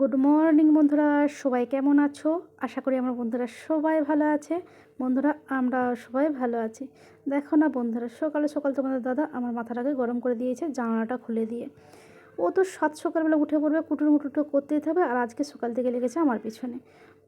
Good morning বন্ধুরা। সবাই কেমন আছো? আশা করি আমার বন্ধুরা সবাই ভালো আছে। বন্ধুরা আমরা সবাই ভালো আছি। দেখো না বন্ধুরা, সকালে সকাল তোমাদের দাদা আমার মাথাটাকে গরম করে দিয়েছে, জানালাটা খুলে দিয়ে। ও তো সাত সকালবেলা উঠে পড়বে, কুটুর মুটুটো করতেই থাকবে, আর আজকে সকাল থেকে লেগেছে আমার পিছনে।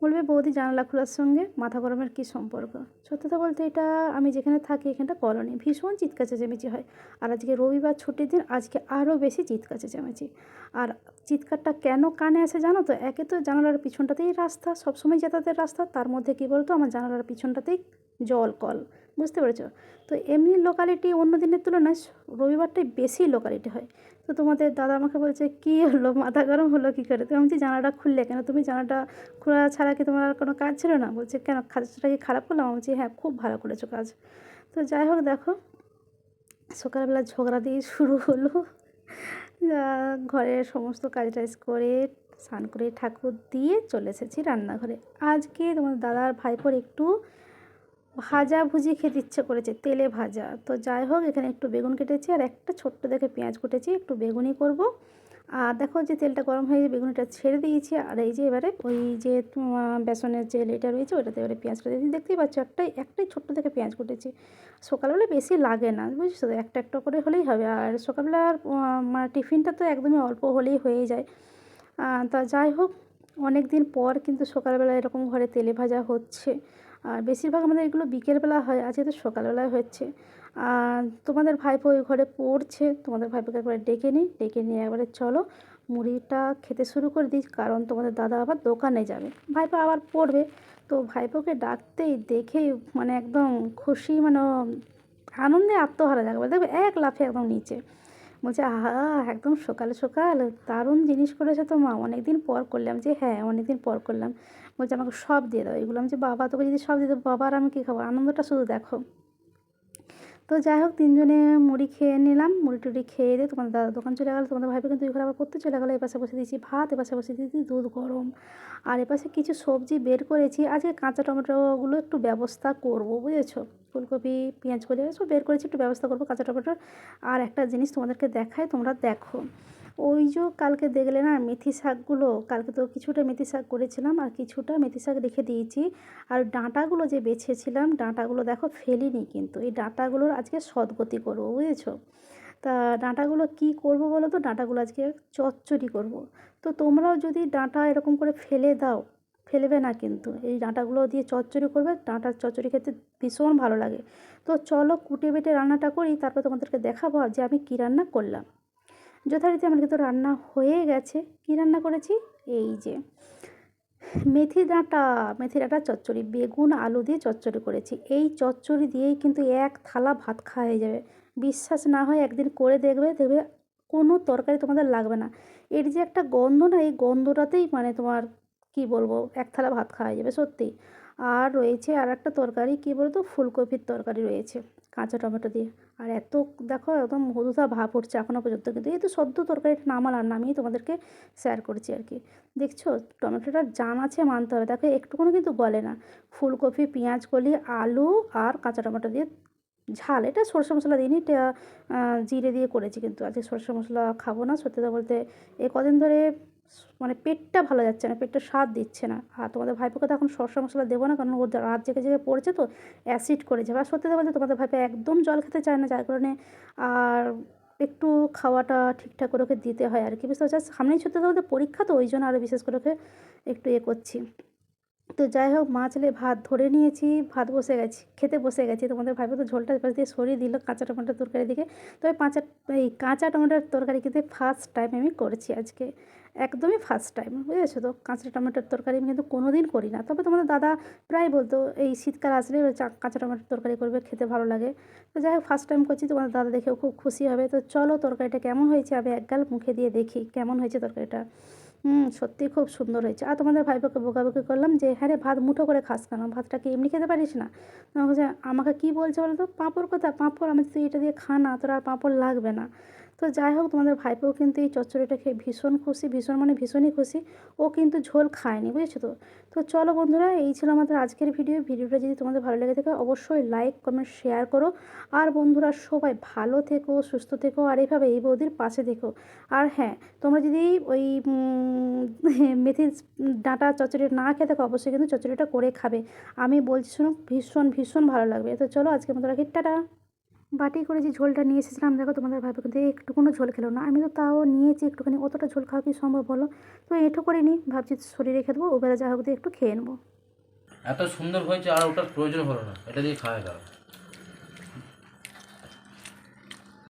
বলবে, বৌদি, জানালা খোলার সঙ্গে মাথা গরমের কী সম্পর্ক? সত্যি কথা বলতে এটা আমি যেখানে থাকি এখানটা কলোনি। ভীষণ চিৎকার চেঁচামেচি হয়। আর আজকে রবিবার ছুটির দিন আজকে আরও বেশি চিৎকার চেঁচামেচি। আর চিৎকারটা কেন কানে আসে জানো তো? একে তো জানালার পিছনটাতেই রাস্তা, সবসময় যাতায়াতের রাস্তা। তার মধ্যে কী বলতো? আমার জানালার পিছনটাতেই জল, কল, বুঝতে পেরেছ? তো এমনি লোকালিটি অন্য দিনের তুলনায় রবিবারটাই বেশি লোকালিটি হয়। তো তোমাদের দাদা আমাকে বলছে, কী হলো? মাথা গরম হলো কী করে? তুমি বলছি জানাটা খুললে কেন? তুমি জানাটা খোলা ছাড়া কি তোমার আর কোনো কাজ ছিল না? বলছে, কেন? কাজটা কি খারাপ করলাম? আমি বলছি হ্যাঁ খুব ভালো করেছ কাজ। তো যাই হোক, দেখো, সকালবেলা ঝগড়া দিয়ে শুরু হলো। ঘরের সমস্ত কাজ টাজ করে স্নান করে ঠাকুর দিয়ে চলে এসেছি রান্নাঘরে। আজকে তোমার দাদার ভাইপোর একটু ভাজা ভুজি খেতে ইচ্ছে করেছে, তেলে ভাজা। তো যাই হোক, এখানে একটু বেগুন কেটেছি আর একটা ছোট্ট দেখে পেঁয়াজ কুটেছি, একটু বেগুনি করব। আর দেখো যে তেলটা গরম হয়ে বেগুনিটা ছেড়ে দিয়েছি। আর এই যে এবারে ওই যে বেসনের যে লেটা রয়েছে, ওটাতে এবারে পেঁয়াজটা দিয়ে দেখতেই পাচ্ছ, একটাই একটাই ছোট্ট দেখে পেঁয়াজ কুটেছি। সকালবেলা বেশি লাগে না, বুঝছ? তো একটা একটা করে হলেই হবে। আর সকালবেলার মানে টিফিনটা তো একদমই অল্প হলেই হয়ে যায়। তা যাই হোক অনেক দিন পর কিন্তু সকালবেলা এরকম ঘরে তেলে ভাজা হচ্ছে। আর বেশিরভাগ আমাদের এগুলো বিকেলবেলা হয়, আজকে তো সকালবেলায় হচ্ছে। আর তোমাদের ভাইপো ওই ঘরে পড়ছে, তোমাদের ভাইপোকে একবারে ডেকে নিই, ডেকে নিয়ে একবারে চলো, মুড়িটা খেতে শুরু করে দিই, কারণ তোমাদের দাদা আবার দোকানে যাবে। ভাইপো আবার পড়বে, তো ভাইপোকে ডাকতেই দেখেই মানে একদম খুশি মানে আনন্দে আত্মহারা যাবে দেখবে এক লাফে একদম নিচে। বলছে, আহা, একদম সকাল সকাল, দারুণ জিনিস করেছে তো মা। অনেক দিন পর করলাম যে হ্যাঁ অনেক দিন পর করলাম। বলছে, আমাকে সব দিয়ে দাও। এগুলো আমি যে, বাবা, তোকে যদি সব দিয়ে দেবো বাবার আমি কী খাব? আনন্দটা শুধু দেখো। তো যাই হোক, তিনজনে মুড়ি খেয়ে নিলাম। মুড়ি টুড়ি খেয়ে দিয়ে তোমাদের দাদা দোকান চলে গেলো। তোমাদের ভাইবে কিন্তু ঘরে আবার করতে চলে গেলো। এপাশে বসে দিয়েছি ভাত, এপাশে বসে দিয়েছি দুধ গরম। আর এপাশে কিছু সবজি বের করেছি। আজকে কাঁচা টমেটোগুলো একটু ব্যবস্থা করব, বুঝেছ? ফুলকপি, পেঁয়াজ করে সব বের করেছি, একটু ব্যবস্থা করব কাঁচা টমেটোর। আর একটা জিনিস তোমাদেরকে দেখায় তোমরা দেখো। ওই যে কালকে দেখলে না মেথি শাকগুলো, কালকে তো কিছুটা মেথি শাক করেছিলাম আর কিছুটা মেথি শাক রেখে দিয়েছি। আর ডাঁটাগুলো যে বেছেছিলাম, ডাঁটাগুলো দেখো ফেলিনি কিন্তু। এই ডাঁটাগুলোর আজকে সদগতি করব, বুঝেছ? তা ডাঁটাগুলো কি করব বলো তো? ডাঁটাগুলো আজকে চচ্চড়ি করব। তো তোমরাও যদি ডাঁটা এরকম করে ফেলে দাও, ফেলবে না কিন্তু। এই ডাঁটাগুলো দিয়ে চচ্চড়ি করবে, ডাঁটার চচ্চড়ি খেতে ভীষণ ভালো লাগে। তো চলো কুটে বেটে রান্নাটা করি, তারপর তোমাদেরকে দেখাবো যে আমি কী রান্না করলাম। যথারীতি আমার কিন্তু রান্না হয়ে গেছে। কী রান্না করেছি? এই যে, মেথি ডাঁটা মেথি ডাঁটা, চচ্চড়ি, বেগুন, আলু দিয়ে চচ্চড়ি করেছি। এই চচ্চড়ি দিয়েই কিন্তু এক থালা ভাত খাওয়া হয়ে যাবে। বিশ্বাস না হয় একদিন করে দেখবে দেখবে কোনো তরকারি তোমাদের লাগবে না। এর যে একটা গন্ধ না, এই গন্ধটাতেই মানে তোমার, কি বলব, এক থালা ভাত খাওয়া যাবে সত্যি আর রয়েছে আর একটা তরকারি, কী বলতো? ফুলকপির তরকারি রয়েছে, কাঁচা টমেটো দিয়ে। আর এত, দেখো, একদম হলুদা ভাব উঠছে এখনও পর্যন্ত। কিন্তু এই তো সদ্য তরকারিটা নামালাম নামিয়ে তোমাদেরকে শেয়ার করছি আর কি। দেখছ? টমেটোটা জান আছে, মানতে হবে। দেখো একটুকুনো কিন্তু গলে না। ফুলকপি, পেঁয়াজ, কলি, আলু আর কাঁচা টমেটো দিয়ে ঝাল। এটা সরষে মশলা দিইনি এটা জিরে দিয়ে করেছি কিন্তু। আজকে সরষে মশলা খাব না, সত্যি বলতে। এ কদিন ধরে মানে পেটটা ভালো যাচ্ছে না, পেটটা স্বাদ দিচ্ছে না। আর তোমাদের ভাইপোকে তো এখন সরষে মশলা দেবো না, কারণ ওর রাত জেগে জেগে পড়েছে তো অ্যাসিড করে যাবে আর সত্যি বলতে তোমাদের ভাইপো একদম জল খেতে চায় না, যার কারণে আর একটু খাওয়াটা ঠিকঠাক করে ওকে দিতে হয় আর কি। বুঝতে পারছি? সামনেই সত্যি বলতে পরীক্ষা তো, ওই জন্য আরও বিশেষ করে ওকে একটু এ করছি। তো যাই হোক, মা ছেলে ভাত ধরে নিয়েছি, ভাত বসে গেছি, খেতে বসে গেছি। তোমাদের ভাইপো তো ঝোলটা পাশ দিয়ে সরিয়ে দিল, কাঁচা টমেটোর তরকারি দিকে। তবে পাঁচা এই কাঁচা টমেটোর তরকারি কিন্তু ফার্স্ট টাইম আমি করেছি আজকে। একদমই ফার্স্ট টাইম বুঝেছ তো? কাঁচা টমেটোর তরকারি আমি কিন্তু কোনো দিন করি না। তবে তোমাদের দাদা প্রায় বলতো, এই শীতকাল আসলে কাঁচা টমেটোর তরকারি করবে, খেতে ভালো লাগে। তো যাই হোক ফার্স্ট টাইম করছি, তোমাদের দাদা দেখেও খুব খুশি হবে। তো চলো তরকারিটা কেমন হয়েছে, আমি একগাল মুখে দিয়ে দেখি, কেমন হয়েছে তরকারিটা। হুম সত্যি খুব সুন্দর হয়েছে। আর তোমাদের ভাইপোকে বোকাবুকি করলাম যে হ্যাঁ রে, ভাত মুঠো করে খাস কেন? ভাতটা কি এমনি খেতে পারিস না? আমাকে আমাকে কী বলছে বলতো? পাঁপড় কথা পাঁপড় আমি তুই এটা দিয়ে খা না তোর আর পাঁপড় লাগবে না। তো যাই হোক, তোমাদের ভাইপো কিন্তু এই চচ্চড়িটা খেয়ে ভীষণ খুশি, ভীষণ মানে ভীষণই খুশি। ও কিন্তু ঝোল খায়নি, বুঝেছ তো? তো চলো বন্ধুরা, এই ছিল আমাদের আজকের ভিডিও। ভিডিওটা যদি তোমাদের ভালো লেগে থাকে, অবশ্যই লাইক কমেন্ট শেয়ার করো। আর বন্ধুরা, সবাই ভালো থেকো, সুস্থ থেকো, আর এইভাবে এই বৌদির পাশে থেকো। আর হ্যাঁ তোমরা যদি ওই মেথির ডাঁটা চচ্চড়ি না খেয়ে থাকো, অবশ্যই কিন্তু চচ্চড়িটা করে খাবে। আমি বলছি শোনো ভীষণ ভীষণ ভালো লাগবে। তো চলো আজকে মতো রাখি। টাটা! বাটি করে যে ঝোলটা নিয়ে এসেছিলাম, দেখো তোমাদের ভাবে কিন্তু একটুকুনো ঝোল খেলো না। আমি তো তাও নিয়েছি একটুখানি, অতটা ঝোল খাওয়া কি সম্ভব বলো? তো এঁঠো করে নিই, ভাবছি শরীরে খেয়ে দেবো, ওবেলা যা হোক একটু খেয়ে নেব। এত সুন্দর হয়েছে আর ওটার প্রয়োজন হলো না, এটা দিয়ে খাওয়া গেল